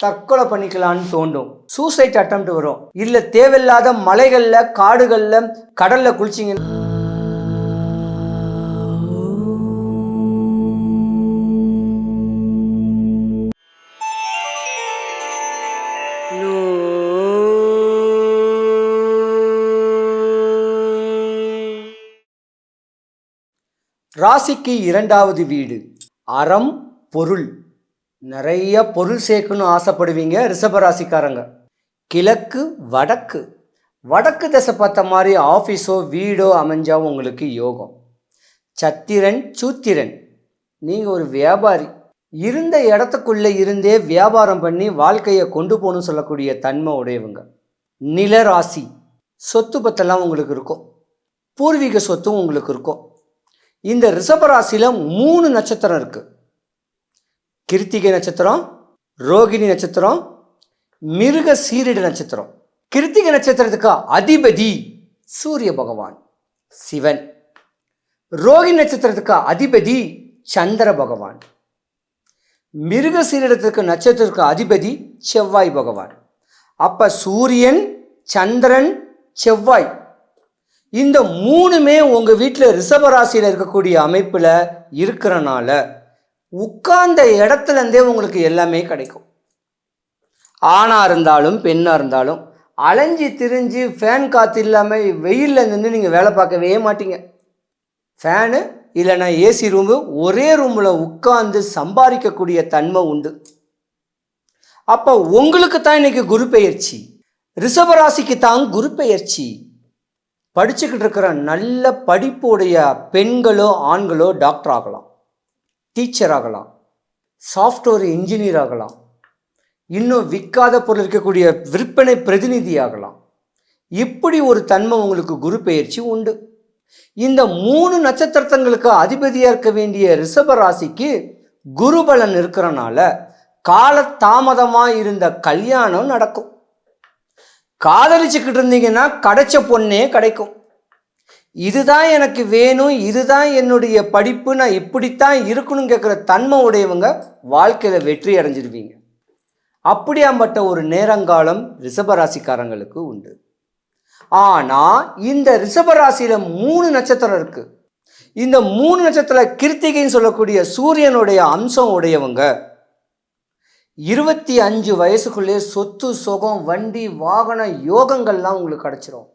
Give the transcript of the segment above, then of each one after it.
தற்கொலை பண்ணிக்கலான்னு தோண்டும். சூசைட் அட்டம் வரும். இல்ல தேவையில்லாத மலைகள்ல காடுகள்ல கடல்ல குளிச்சிங்க. ராசிக்கு இரண்டாவது வீடு. அறம் பொருள். நிறைய பொருள் சேர்க்கணும்னு ஆசைப்படுவீங்க ரிஷபராசிக்காரங்க. கிழக்கு வடக்கு. வடக்கு திசை பார்த்த மாதிரி ஆஃபீஸோ வீடோ அமைஞ்சால் உங்களுக்கு யோகம். சத்திரன் சூத்திரன். நீங்கள் ஒரு வியாபாரி. இருந்த இடத்துக்குள்ளே இருந்தே வியாபாரம் பண்ணி வாழ்க்கையை கொண்டு போகணும்னு சொல்லக்கூடிய தன்மை உடையவங்க. நிலராசி. சொத்து பத்தெல்லாம் உங்களுக்கு இருக்கும். பூர்வீக சொத்தும் உங்களுக்கு இருக்கும். இந்த ரிஷபராசியில் மூணு நட்சத்திரம் இருக்குது கிருத்திகை நட்சத்திரம் ரோகிணி நட்சத்திரம் மிருக சீரிட நட்சத்திரம். கிருத்திகை நட்சத்திரத்துக்கு அதிபதி சூரிய பகவான் சிவன். ரோகி நட்சத்திரத்துக்கு அதிபதி சந்திர பகவான். மிருக சீரிடத்துக்கு நட்சத்திரத்துக்கு அதிபதி செவ்வாய் பகவான். அப்போ சூரியன் சந்திரன் செவ்வாய். இந்த மூணுமே உங்கள் வீட்டில் ரிஷபராசியில் இருக்கக்கூடிய அமைப்பில் இருக்கிறனால உட்கார்ந்த இடத்துல இருந்தே உங்களுக்கு எல்லாமே கிடைக்கும். ஆணாக இருந்தாலும் பெண்ணாக இருந்தாலும் அலைஞ்சு திரிஞ்சு ஃபேன் காற்று இல்லாமல் வெயிலில் நின்று நீங்கள் வேலை பார்க்கவே மாட்டீங்க. ஃபேனு இல்லைன்னா ஏசி ரூமு ஒரே ரூமில் உட்கார்ந்து சம்பாதிக்கக்கூடிய தன்மை உண்டு. அப்போ உங்களுக்கு தான் இன்றைக்கி குரு பெயர்ச்சி. ரிஷபராசிக்கு தான் குரு பெயர்ச்சி. படிச்சுக்கிட்டு இருக்கிற நல்ல படிப்புடைய பெண்களோ ஆண்களோ டாக்டர் ஆகலாம். டீச்சர் ஆகலாம் சாஃப்ட்வேர் இன்ஜினியர் ஆகலாம் இன்னும் விற்காத பொருள் இருக்கக்கூடிய விற்பனை பிரதிநிதி ஆகலாம். இப்படி ஒரு தன்மை உங்களுக்கு குரு பெயர்ச்சி உண்டு. இந்த மூணு நட்சத்திரத்தங்களுக்கு அதிபதியாக இருக்க வேண்டிய ரிஷப ராசிக்கு குருபலன் இருக்கிறனால கால தாமதமாக இருந்த கல்யாணம் நடக்கும். காதலிச்சுக்கிட்டு இருந்தீங்கன்னா கிடைச்ச பொண்ணே கிடைக்கும். இதுதான் எனக்கு வேணும் இதுதான் என்னுடைய படிப்பு நான் இப்படித்தான் இருக்கணும்னு கேட்குற தன்மை உடையவங்க வாழ்க்கையில் வெற்றி அடைஞ்சிருவீங்க. அப்படியாம்பட்ட ஒரு நேரங்காலம் ரிஷபராசிக்காரங்களுக்கு உண்டு. ஆனால் இந்த ரிஷபராசியில் மூணு நட்சத்திரம் இருக்குது இந்த மூணு நட்சத்திரம் கிருத்திகைன்னு சொல்லக்கூடிய சூரியனுடைய அம்சம் உடையவங்க. இருபத்தி அஞ்சு வயசுக்குள்ளே சொத்து சுகம் வண்டி வாகன யோகங்கள்லாம் உங்களுக்கு கிடச்சிரும்.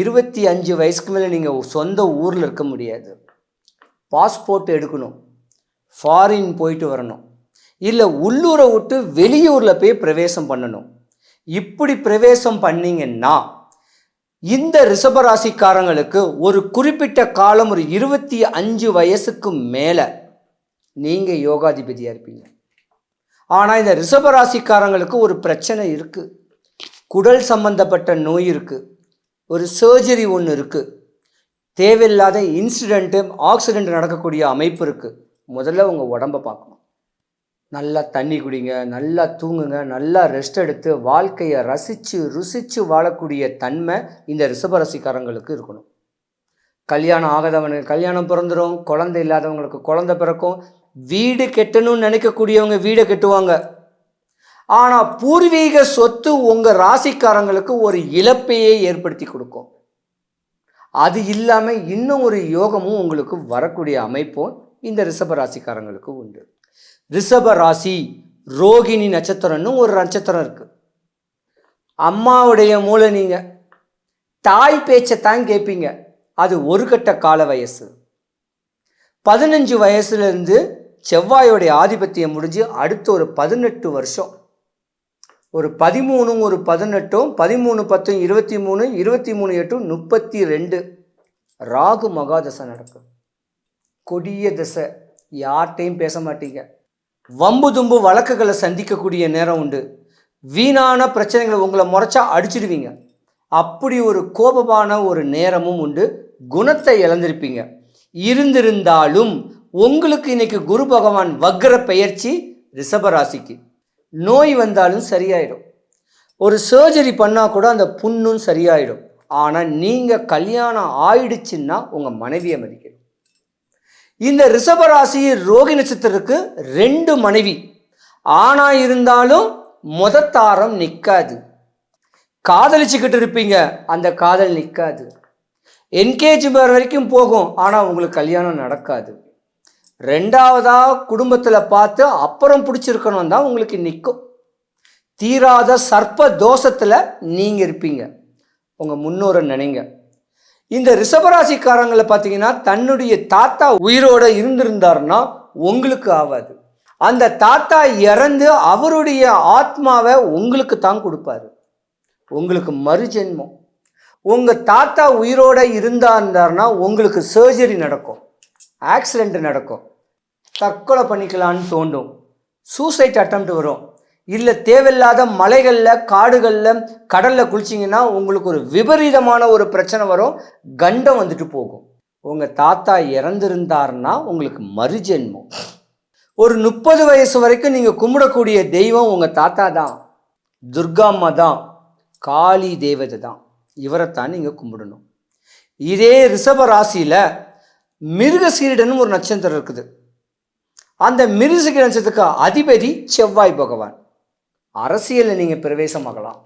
இருபத்தி அஞ்சு வயசுக்கு மேலே நீங்கள் சொந்த ஊரில் இருக்க முடியாது. பாஸ்போர்ட் எடுக்கணும். ஃபாரின் போயிட்டு வரணும். இல்லை உள்ளூரை விட்டு வெளியூரில் போய் பிரவேசம் பண்ணணும். இப்படி பிரவேசம் பண்ணிங்கன்னா இந்த ரிஷபராசிக்காரங்களுக்கு ஒரு குறிப்பிட்ட காலம் ஒரு இருபத்தி அஞ்சு வயசுக்கு மேலே நீங்கள் யோகாதிபதியாக இருப்பீங்க. ஆனால் இந்த ரிஷபராசிக்காரங்களுக்கு ஒரு பிரச்சனை இருக்குது குடல் சம்பந்தப்பட்ட நோய் இருக்குது ஒரு சர்ஜரி ஒன்று இருக்குது தேவையில்லாத இன்சிடெண்ட்டு ஆக்சிடெண்ட் நடக்கக்கூடிய அமைப்பு இருக்குது முதல்ல உங்கள் உடம்பை பார்க்கணும். நல்லா தண்ணி குடிங்க நல்லா தூங்குங்க நல்லா ரெஸ்ட் எடுத்து வாழ்க்கையை ரசித்து ருசித்து வாழக்கூடிய தன்மை இந்த ரிஷபராசிக்காரங்களுக்கு இருக்கணும். கல்யாணம் ஆகாதவனுக்கு கல்யாணம் பிறந்துடும் குழந்தை இல்லாதவங்களுக்கு குழந்தை பிறக்கும் வீடு கெட்டணும்னு நினைக்கக்கூடியவங்க வீடை கெட்டுவாங்க. ஆனால் பூர்வீக சொத்து உங்கள் ராசிக்காரங்களுக்கு ஒரு இழப்பையே ஏற்படுத்தி கொடுக்கும். அது இல்லாமல் இன்னும் ஒரு யோகமும் உங்களுக்கு வரக்கூடிய அமைப்பும் இந்த ரிஷப ராசிக்காரங்களுக்கு உண்டு. ரிஷப ராசி ரோகிணி நட்சத்திரம்னு ஒரு நட்சத்திரம் இருக்குது அம்மாவுடைய மூளை நீங்கள் தாய் பேச்சை தான் கேட்பீங்க அது ஒரு கட்ட கால வயசு. பதினஞ்சு வயசுலேருந்து செவ்வாயோடைய ஆதிபத்தியம் முடிஞ்சு அடுத்த ஒரு பதினெட்டு வருஷம் ஒரு பதிமூணும் ஒரு பதினெட்டும் பதிமூணு பத்தும் இருபத்தி மூணு இருபத்தி மூணு எட்டும் முப்பத்தி ரெண்டு ராகு மகாதசை நடக்கும். கொடிய தசை. யார்கிட்டையும் பேச மாட்டீங்க. வம்பு தும்பு வழக்குகளை சந்திக்கக்கூடிய நேரம் உண்டு. வீணான பிரச்சனைகளை உங்களை முறைச்சா அடிச்சிடுவீங்க. அப்படி ஒரு கோபமான ஒரு நேரமும் உண்டு. குணத்தை இழந்திருப்பீங்க. இருந்திருந்தாலும் உங்களுக்கு இன்னைக்கு குரு பகவான் வக்ர பெயர்ச்சி ரிஷபராசிக்கு நோய் வந்தாலும் சரியாயிடும். ஒரு சர்ஜரி பண்ணால் கூட அந்த புண்ணும் சரியாயிடும். ஆனால் நீங்கள் கல்யாணம் ஆயிடுச்சுன்னா உங்கள் மனைவியை மதிக்கணும். இந்த ரிஷபராசி ரோகி நட்சத்திரத்துக்கு ரெண்டு மனைவி. ஆணா இருந்தாலும் முதத்தாரம் தாரம் நிற்காது காதலிச்சுக்கிட்டு இருப்பீங்க அந்த காதல் நிற்காது என்கேஜ் வரைக்கும் போகும் ஆனால் உங்களுக்கு கல்யாணம் நடக்காது. ரெண்டாவதாக குடும்பத்தில் பார்த்து அப்புறம் பிடிச்சிருக்கணும் தான் உங்களுக்கு நிற்கும் தீராத சர்ப்ப தோஷத்தில் நீங்கள் இருப்பீங்க. உங்கள் முன்னோரை நினைங்க. இந்த ரிஷபராசிக்காரங்களை பார்த்தீங்கன்னா தன்னுடைய தாத்தா உயிரோட இருந்திருந்தாருன்னா உங்களுக்கு ஆகாது அந்த தாத்தா இறந்து அவருடைய ஆத்மாவை உங்களுக்கு தான் கொடுப்பாரு. உங்களுக்கு மறுஜென்மம். உங்கள் தாத்தா உயிரோட இருந்தா இருந்தாருன்னா உங்களுக்கு சர்ஜரி நடக்கும். ஆக்சிடெண்ட் நடக்கும். தற்கொலை பண்ணிக்கலான்னு தோண்டும் சூசைட் அட்டம்ப்ட் வரும். இல்லை தேவையில்லாத மலைகளில் காடுகளில் கடலில் குளிச்சிங்கன்னா உங்களுக்கு ஒரு விபரீதமான ஒரு பிரச்சனை வரும். கண்டம் வந்துட்டு போகும். உங்கள் தாத்தா இறந்துருந்தாருன்னா உங்களுக்கு மறுஜென்மம். ஒரு முப்பது வயசு வரைக்கும் நீங்கள் கும்பிடக்கூடிய தெய்வம் உங்கள் தாத்தா தான். துர்காம்மா தான். காளி தேவதை தான். இவரைத்தான் நீங்கள் கும்பிடணும். இதே ரிஷப ராசியில் மிருகசீரிடன் ஒரு நட்சத்திரம் இருக்குது. அந்த மிருகசீர நட்சத்திரத்துக்கு அதிபதி செவ்வாய் பகவான். அரசியலில் நீங்கள் பிரவேசமாகலாம்.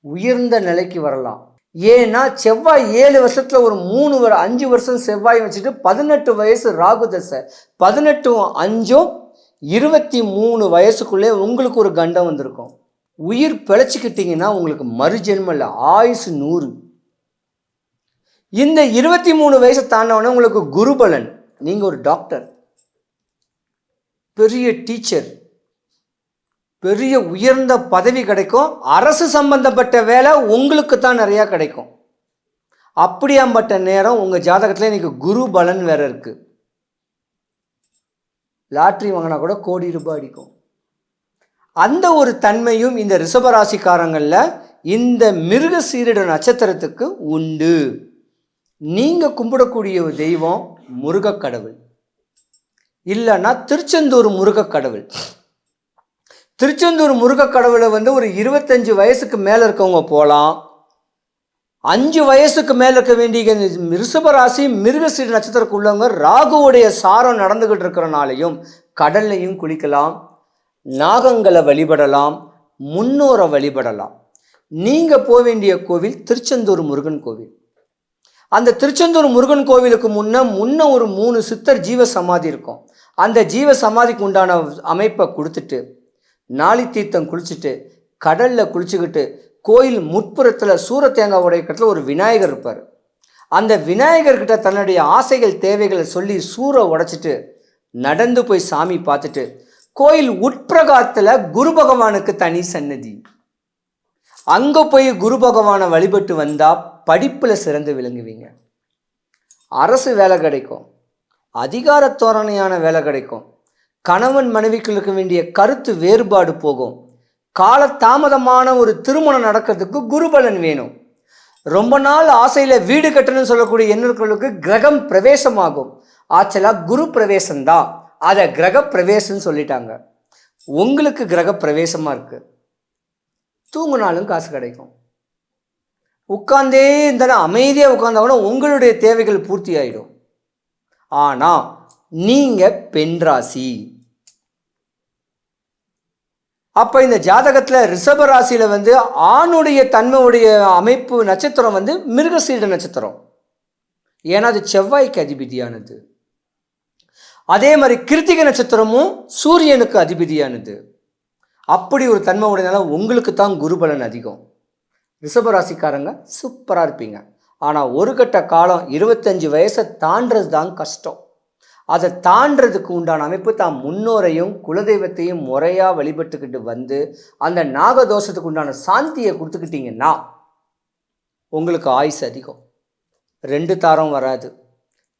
உயர்ந்த நிலைக்கு வரலாம். ஏன்னா செவ்வாய் ஏழு வருஷத்தில் ஒரு மூணு வர அஞ்சு வருஷம் செவ்வாய் வச்சுட்டு பதினெட்டு வயசு ராகு தசை. பதினெட்டும் அஞ்சும் இருபத்தி மூணு வயசுக்குள்ளே உங்களுக்கு ஒரு கண்டம் வந்திருக்கும். உயிர் பிழைச்சிக்கிட்டீங்கன்னா உங்களுக்கு மறுஜென்மம் இல்லை. ஆயுசு நூறு. இந்த இருபத்தி மூணு வயசை தாண்டவனே உங்களுக்கு குருபலன். நீங்கள் ஒரு டாக்டர் பெரிய டீச்சர் பெரிய உயர்ந்த பதவி கிடைக்கும். அரசு சம்பந்தப்பட்ட வேலை உங்களுக்கு தான் நிறையா கிடைக்கும். அப்படியாம்பட்ட நேரம் உங்கள் ஜாதகத்தில் இன்னைக்கு குரு பலன் வேற இருக்கு. லாட்ரி வாங்கினா கூட கோடி ரூபாய் அடிக்கும். அந்த ஒரு தன்மையும் இந்த ரிஷபராசிக்காரங்களில் இந்த மிருக சீரிட நட்சத்திரத்துக்கு உண்டு. நீங்கள் கும்பிடக்கூடிய தெய்வம் முருகக் கடவுள் இல்லைன்னா திருச்செந்தூர் முருகக்கடவுள். திருச்செந்தூர் முருகக் கடவுளை வந்து ஒரு இருபத்தஞ்சு வயசுக்கு மேலே இருக்கவங்க போகலாம் அஞ்சு வயசுக்கு மேலே இருக்க வேண்டிய இந்த ரிஷபராசி மிருகசீடு நட்சத்திரக்கு உள்ளவங்க ராகுவுடைய சாரம் நடந்துக்கிட்டு இருக்கிறனாலையும் கடல்லையும் குளிக்கலாம் நாகங்களை வழிபடலாம் முன்னோரை வழிபடலாம். நீங்கள் போக வேண்டிய கோவில் திருச்செந்தூர் முருகன் கோவில். அந்த திருச்செந்தூர் முருகன் கோவிலுக்கு முன்னே முன்ன ஒரு மூணு சித்தர் ஜீவ சமாதி இருக்கும். அந்த ஜீவ சமாதிக்கு உண்டான அமைப்பை கொடுத்துட்டு நாளி தீர்த்தம் குளிச்சுட்டு கடலில் குளிச்சுக்கிட்டு கோயில் முற்புறத்தில் சூர தேங்காய் ஒரு விநாயகர் இருப்பார். அந்த விநாயகர்கிட்ட தன்னுடைய ஆசைகள் தேவைகளை சொல்லி சூரை உடைச்சிட்டு நடந்து போய் சாமி பார்த்துட்டு கோயில் உட்பிரகாரத்தில் குரு பகவானுக்கு தனி சன்னதி. அங்கே போய் குரு பகவானை வழிபட்டு வந்தால் படிப்பில் சிறந்து விளங்குவீங்க. அரசு வேலை கிடைக்கும். அதிகார தோரணையான வேலை கிடைக்கும். கணவன் மனைவிகளுக்கு வேண்டிய கருத்து வேறுபாடு போகும். கால தாமதமான ஒரு திருமணம் நடக்கிறதுக்கு குருபலன் வேணும். ரொம்ப நாள் ஆசையில் வீடு கட்டணும்னு சொல்லக்கூடிய எண்ணர்களுக்கு கிரகம் பிரவேசமாகும். ஆக்சுவலாக குரு பிரவேசம்தான். அதை கிரக பிரவேசம்னு சொல்லிட்டாங்க. உங்களுக்கு கிரக பிரவேசமாக இருக்குது தூங்கினாலும் காசு கிடைக்கும். உட்கார்ந்தே இருந்தாலும் அமைதியாக உட்கார்ந்தா உங்களுடைய தேவைகள் பூர்த்தி ஆயிடும். ஆனால் நீங்கள் பெண் ராசி. அப்போ இந்த ஜாதகத்தில் ரிஷப ராசியில் வந்து ஆணுடைய தன்மையுடைய அமைப்பு நட்சத்திரம் வந்து மிருகசீட நட்சத்திரம். ஏன்னா அது செவ்வாய்க்கு அதிபதியானது. அதே மாதிரி கிருத்திகை நட்சத்திரமும் சூரியனுக்கு அதிபதியானது. அப்படி ஒரு தன்மை உடையனால உங்களுக்கு தான் குருபலன் அதிகம். ரிஷபராசிக்காரங்க சூப்பராக இருப்பீங்க. ஆனால் ஒரு கட்ட காலம் இருபத்தஞ்சு வயசை தாண்டது தான் கஷ்டம். அதை தாண்டதுக்கு உண்டான அமைப்பு தான் முன்னோரையும் குலதெய்வத்தையும் முறையாக வழிபட்டுக்கிட்டு வந்து அந்த நாகதோஷத்துக்கு உண்டான சாந்தியை கொடுத்துக்கிட்டிங்கன்னா உங்களுக்கு ஆயுஸ் அதிகம். ரெண்டு தாரம் வராது.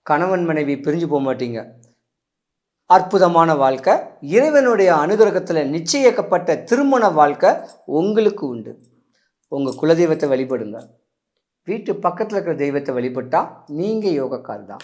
கணவன் மனைவி பிரிஞ்சு போக மாட்டீங்க. அற்புதமான வாழ்க்கை. இறைவனுடைய அனுகிரகத்தில் நிச்சயிக்கப்பட்ட திருமண வாழ்க்கை உங்களுக்கு உண்டு. உங்கள் குலதெய்வத்தை வழிபடுங்க. வீட்டு பக்கத்தில் இருக்கிற தெய்வத்தை வழிபட்டால் நீங்கள் யோகக்கார் தான்.